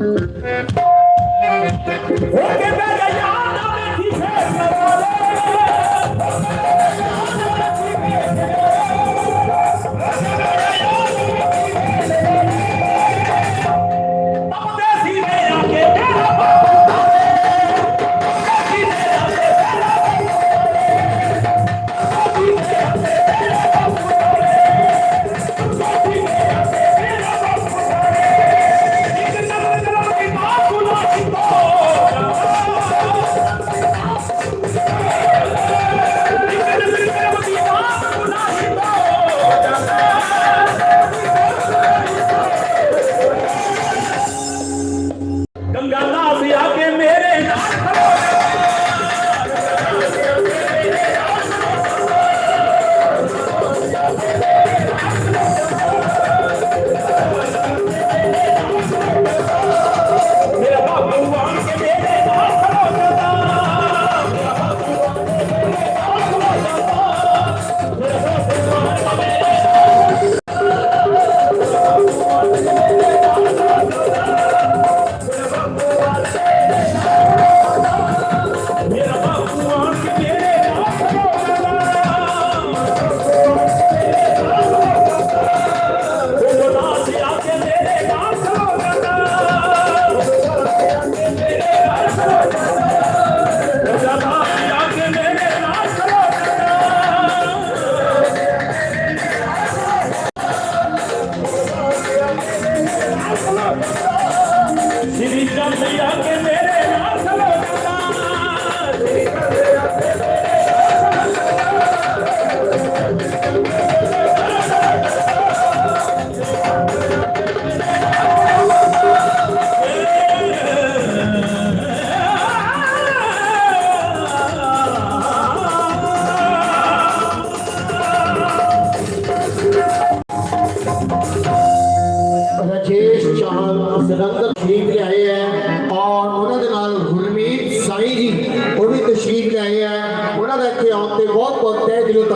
ਹੋ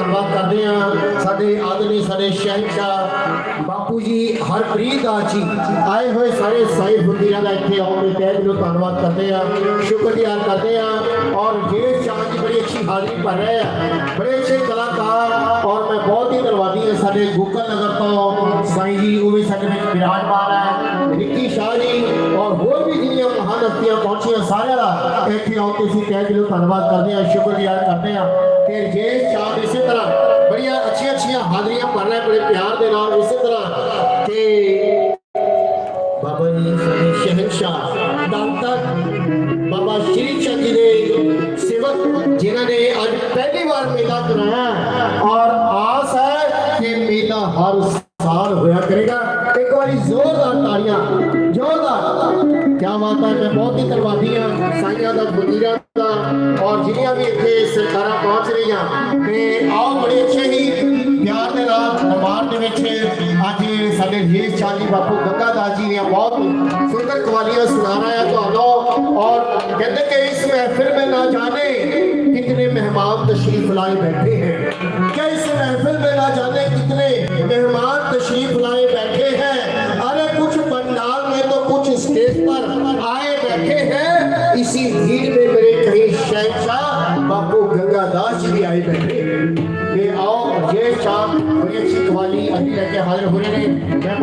ਧੰਨਵਾਦ ਕਰਦੇ ਹਾਂ ਸਾਡੇ ਆਦਰਨੀ ਸਾਡੇ ਸ਼ਹਿਨशाह ਬਾਪੂ ਜੀ, ਹਰਪ੍ਰੀਤ ਦਾਸ ਜੀ। ਆਏ ਹੋਏ ਸਾਰੇ ਸਾਈ ਫੁੱਲੀਆਂ ਦਾ ਇੱਥੇ ਆਉਣ ਤੇ ਤਹਿ ਦਿਲੋਂ ਧੰਨਵਾਦ ਕਰਦੇ ਹਾਂ ਸ਼ੁਕਰੀਆ ਕਰਦੇ ਹਾਂ ਔਰ ਰਜੇਸ਼ ਚਾਹਲ ਜੀ ਬੜੀ ਅੱਛੀ ਹਾਜ਼ਰੀ ਭਰ ਰਹੇ ਆ, ਬੜੇ ਅੱਛੇ ਕਲਾਕਾਰ ਔਰ ਮੈਂ ਬਹੁਤ ਹੀ ਧੰਨਵਾਦੀ ਹਾਂ ਸਾਡੇ ਗੋਕਲ ਨਗਰ ਤੋਂ, ਸਾਈਂ ਜੀ, ਉਹ ਵੀ ਸਾਡੇ ਵਿੱਚ ਵਿਰਾਜਮਾਨ ਹੈ। ਰਿੱਕੀ ਸ਼ਾਹ ਜੀ ਹਸਤੀਆਂ ਪਹੁੰਚੀਆਂ ਸਾਰਿਆਂ ਦਾ। ਇੱਥੇ ਆਉਣ ਤੇ ਅਸੀਂ ਕਹਿ ਦਿਲੋਂ ਧੰਨਵਾਦ ਕਰਦੇ ਹਾਂ ਸ਼ੁਕਰੀਆ ਕਰਦੇ ਹਾਂ ਕਿ ਰਜੇਸ਼ ਚਾਹ ਇਸੇ ਤਰ੍ਹਾਂ ਬੜੀਆਂ ਅੱਛੀਆਂ ਅੱਛੀਆਂ ਹਾਜ਼ਰੀਆਂ ਭਰ ਰਹੇ ਬੜੇ ਪਿਆਰ ਦੇ ਨਾਲ ਇਸੇ ਤਰ੍ਹਾਂ ਕਿ ਬਾਬਾ ਜੀ ਸਾਡੇ ਸ਼ਹਿਨशाह ਦਾਤਾ ਬਾਬਾ ਸ਼੍ਰੀ ਚੰਦ ਜੀ ਦੇ ਸੇਵਕ, ਜਿਨ੍ਹਾਂ ਨੇ ਅੱਜ ਪਹਿਲੀ ਵਾਰ ਮੇਲਾ ਕਰਾਇਆ ਕੀ ਬਾਤ ਹੈ ਮੈਂ ਬਹੁਤ ਹੀ ਧੰਨਵਾਦੀ ਹਾਂ ਸਾਈਆਂ ਦਾ ਵਜ਼ੀਰਾਂ ਦਾ ਔਰ ਜਿਹੜੀਆਂ ਵੀ ਇੱਥੇ ਸਰਕਾਰਾਂ ਪਹੁੰਚ ਰਹੀਆਂ ਤੇ ਆਓ ਬੜੇ ਅੱਛੇ ਹੀ ਪਿਆਰ ਦੇ ਨਾਲ ਦਰਬਾਰ ਦੇ ਵਿੱਚ ਅੱਜ ਸਾਡੇ ਜੀਸ ਚਾਲੀ ਬਾਪੂ ਗੰਗਾ ਦਾਸ ਜੀ ਨੇ ਬਹੁਤ ਸੁੰਦਰ ਕਵਾਲੀਆਂ ਸੁਣਾ ਰਹੇ ਆ ਤੁਹਾਨੂੰ ਔਰ ਕਹਿੰਦੇ ਕਿ ਇਸ महफिल में ना जाने कितने मेहमान तशरीफ लाए बैठे हैं क्या इस महफिल में ना जाने कितने मेहमान तशरीफ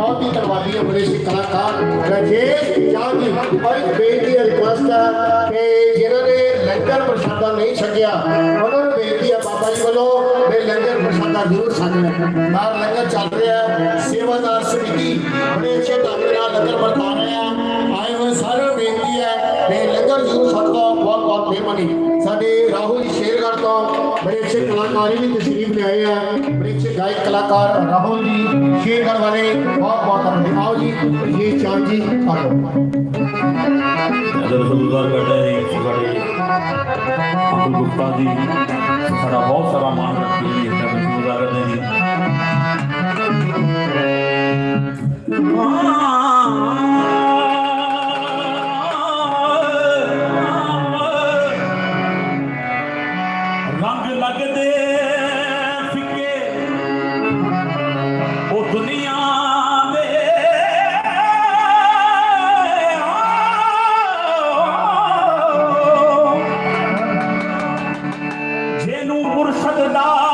ਬਹੁਤ ਹੀ ਧੰਨਵਾਦੀ ਹਾਂ ਮੇਰੇ ਕਲਾਕਾਰ। ਰਾਜੇਸ਼ ਜਾਂ ਜੀ ਪਰ ਬੇਨਤੀ ਹੈ ਰਿਕੁਐਸਟ ਹੈ ਕਿ ਜਿਹਨਾਂ ਨੇ ਲੰਗਰ ਪ੍ਰਸ਼ਾਦਾ ਨਹੀਂ ਛਕਿਆ, ਉਹਨਾਂ ਨੂੰ ਬੇਨਤੀ ਹੈ ਬਾਬਾ ਜੀ ਵੱਲੋਂ ਵੀ ਲੰਗਰ ਪ੍ਰਸ਼ਾਦਾ ਜ਼ਰੂਰ ਛਕਣਾ। ਬਾਹਰ ਲੰਗਰ ਚੱਲ ਰਿਹਾ ਹੈ, ਸੇਵਾਦਾਰ ਸਮਿਤੀ ਬੜੇ ਅੱਛੇ ਢੰਗ ਨਾਲ ਲੰਗਰ ਵਰਤਾ ਰਹੇ ਆ। ਆਏ ਹੋਏ ਸਾਰੇ ਬੇਨਤੀ ਹੈ ਵੀ ਲੰਗਰ ਜ਼ਰੂਰ ਛਕੋ ਬਹੁਤ ਬਹੁਤ ਮਿਹਰਬਾਨੀ। ਸਾਡੇ ਰਾਹੁਲ ਸ਼ੇਰਗੜ੍ਹ ਤੋਂ ਬੜੇ ਅੱਛੇ ਕਲਾਕਾਰ ਵੀ ਤਸ਼ਰੀਫ ਲਿਆਏ ਆ। ਬੜੇ ਅੱਛੇ ਗਾਇਕ ਕਲਾਕਾਰ ਰਾਹੁਲ ਜੀ ਸ਼ੇਰਗੜ੍ਹ ਵਾਲੇ ਬਹੁਤ ਬਹੁਤ ਧੰਨਵਾਦ। ਆਓ ਜੀ ਇਹ ਚਾਂਦ ਜੀ ਆਓ ਅਦਰ ਗੁਜ਼ਾਰ ਕਰਦੇ ਜੀ ਸਾਡੇ ਅਬਦੁਲ ਗੁਪਤਾ ਜੀ। ਸਾਡਾ ਬਹੁਤ ਸਾਰਾ ਮਾਣ ਰੱਖਦੇ ਗੁਜ਼ਾਰ ਕਰਦੇ ਜੀ। ਮੈਨੂੰ ਮੁਰਸ਼ਦ ਦਾ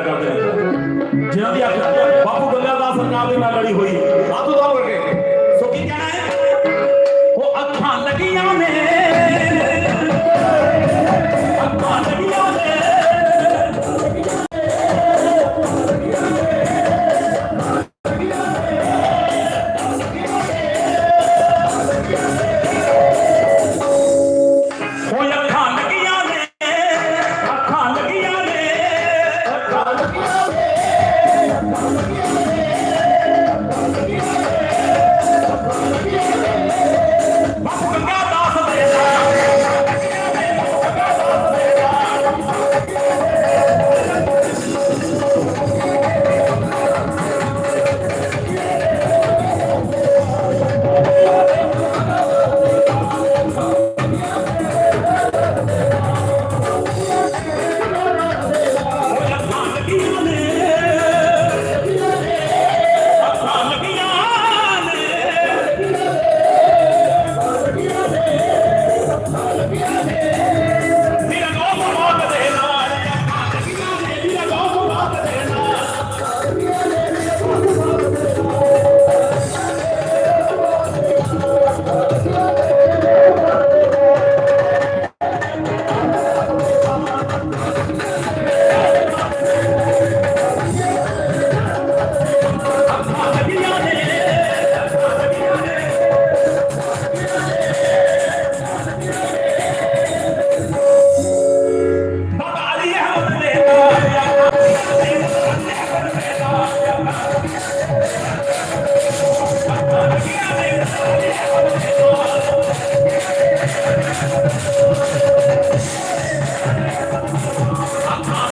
ਕਰਦੇ ਜਿਹਨਾਂ ਦੀ ਅੱਖ ਬਾਪੂ ਗੰਗਾ ਦਾਸ ਸਰਕਾਰ ਦੀ ਨਾਲ ਲੜੀ ਹੋਈ।